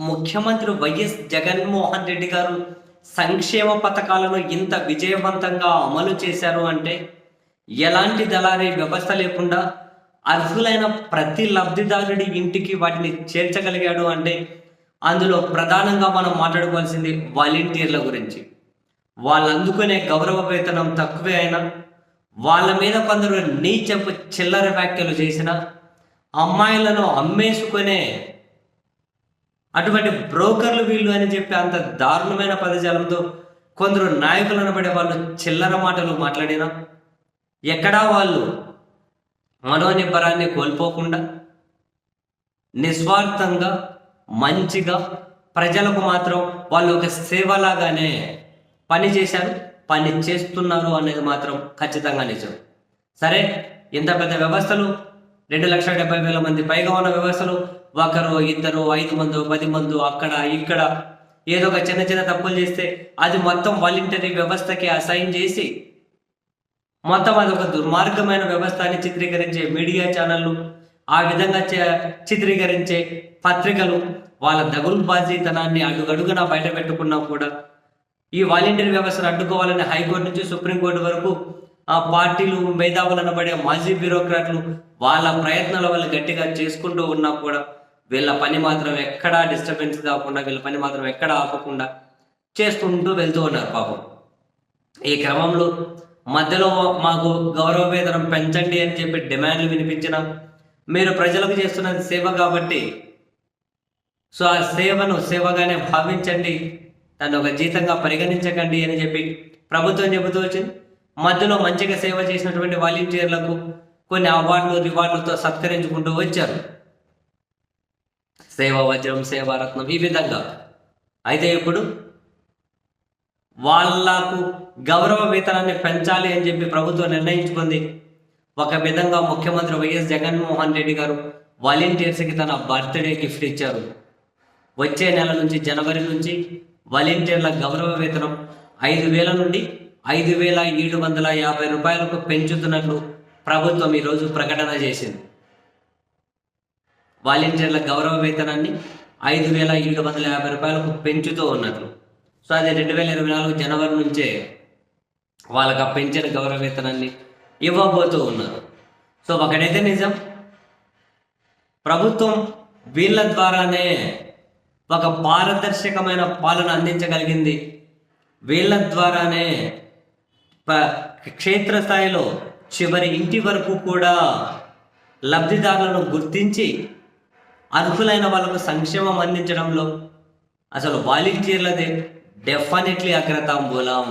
ముఖ్యమంత్రి వైఎస్ జగన్మోహన్ రెడ్డి గారు సంక్షేమ పథకాలను ఇంత విజయవంతంగా అమలు చేశారు అంటే ఎలాంటి దళారీ వ్యవస్థ లేకుండా అర్హులైన ప్రతి లబ్ధిదారుడి ఇంటికి వాటిని చేర్చగలిగాడు అంటే అందులో ప్రధానంగా మనం మాట్లాడుకోవాల్సింది వాలంటీర్ల గురించి. వాళ్ళు అందుకునే గౌరవ వేతనం తక్కువే అయినా వాళ్ళ మీద కొందరు నీచపు చిల్లర వ్యాఖ్యలు చేసిన అమ్మాయిలను అమ్మేసుకునే అటువంటి బ్రోకర్లు వీళ్ళు అని చెప్పి అంత దారుణమైన పదజాలంతో కొందరు నాయకులు అనబడే వాళ్ళు చిల్లర మాటలు మాట్లాడినా ఎక్కడా వాళ్ళు మనోనిబ్బరాన్ని కోల్పోకుండా నిస్వార్థంగా మంచిగా ప్రజలకు మాత్రం వాళ్ళు ఒక సేవలాగానే పని చేశారు పని చేస్తున్నారు అనేది మాత్రం ఖచ్చితంగా నిజం. సరే ఇంత పెద్ద వ్యవస్థలు రెండు లక్షల డెబ్బై వేల మంది పైగా ఉన్న వ్యవస్థలు ఒకరు ఇద్దరు ఐదు మందు పది మందు అక్కడ ఇక్కడ. ఏదో ఒక చిన్న చిన్న తప్పులు చేస్తే అది మొత్తం వాలంటరీ వ్యవస్థకి అసైన్ చేసి మొత్తం అది ఒక దుర్మార్గమైన వ్యవస్థని చిత్రీకరించే మీడియా ఛానళ్ళు ఆ విధంగా చిత్రీకరించే పత్రికలు వాళ్ళ దగులుబాజీతనాన్ని అడుగడుగునా బయట పెట్టుకున్నా కూడా. ఈ వాలంటీర్ వ్యవస్థను అడ్డుకోవాలని హైకోర్టు నుంచి సుప్రీంకోర్టు వరకు ఆ పార్టీలు మేధావులు అనబడే మాజీ బ్యూరోక్రాట్లు వాళ్ళ ప్రయత్నాల వల్ల గట్టిగా చేసుకుంటూ ఉన్నా కూడా వీళ్ళ పని మాత్రం ఎక్కడా డిస్టర్బెన్స్ కాకుండా వీళ్ళ పని మాత్రం ఎక్కడా ఆపకుండా చేస్తుంటూ వెళ్తూ ఉన్నారు పాపం. ఈ క్రమంలో మధ్యలో మాకు గౌరవ వేతనం పెంచండి అని చెప్పి డిమాండ్లు వినిపించిన మీరు ప్రజలకు చేస్తున్నది సేవ కాబట్టి సో ఆ సేవను సేవగానే భావించండి దాన్ని ఒక జీతంగా పరిగణించకండి అని చెప్పి ప్రభుత్వం చెబుతూ వచ్చింది. మధ్యలో మంచిగా సేవ చేసినటువంటి వాలంటీర్లకు కొన్ని అవార్డులు రివార్డులతో సత్కరించుకుంటూ వచ్చారు. సేవా వజ్రం సేవారత్నం ఈ విధంగా. అయితే ఇప్పుడు వాళ్ళకు గౌరవ వేతనాన్ని పెంచాలి అని చెప్పి ప్రభుత్వం నిర్ణయించుకుంది. ఒక విధంగా ముఖ్యమంత్రి వైఎస్ జగన్మోహన్ రెడ్డి గారు వాలంటీర్స్కి తన బర్త్డే గిఫ్ట్ ఇచ్చారు. వచ్చే నెల నుంచి జనవరి నుంచి వాలంటీర్ల గౌరవ వేతనం ఐదు వేల నుండి ఐదు వేల ఏడు వందల యాభై రూపాయలకు పెంచుతున్నట్లు ప్రభుత్వం ఈరోజు ప్రకటన చేసింది. వాలంటీర్ల గౌరవ వేతనాన్ని ఐదు వేల ఏడు వందల యాభై రూపాయలకు పెంచుతూ ఉన్నట్లు. సో అది రెండు వేల ఇరవై నాలుగు జనవరి నుంచే వాళ్ళకి ఆ పెంచిన గౌరవ వేతనాన్ని ఇవ్వబోతూ ఉన్నారు. సో ఒకడైతే నిజం. ప్రభుత్వం వీళ్ళ ద్వారానే ఒక పారదర్శకమైన పాలన అందించగలిగింది. వీళ్ళ ద్వారానే ప- క్షేత్రస్థాయిలో చివరి ఇంటి వరకు కూడా లబ్ధిదారులను గుర్తించి అర్హులైన వాళ్ళకు సంక్షేమం అందించడంలో అసలు వాలంటీర్లదే డెఫినెట్లీ అగ్రతాంబూలం.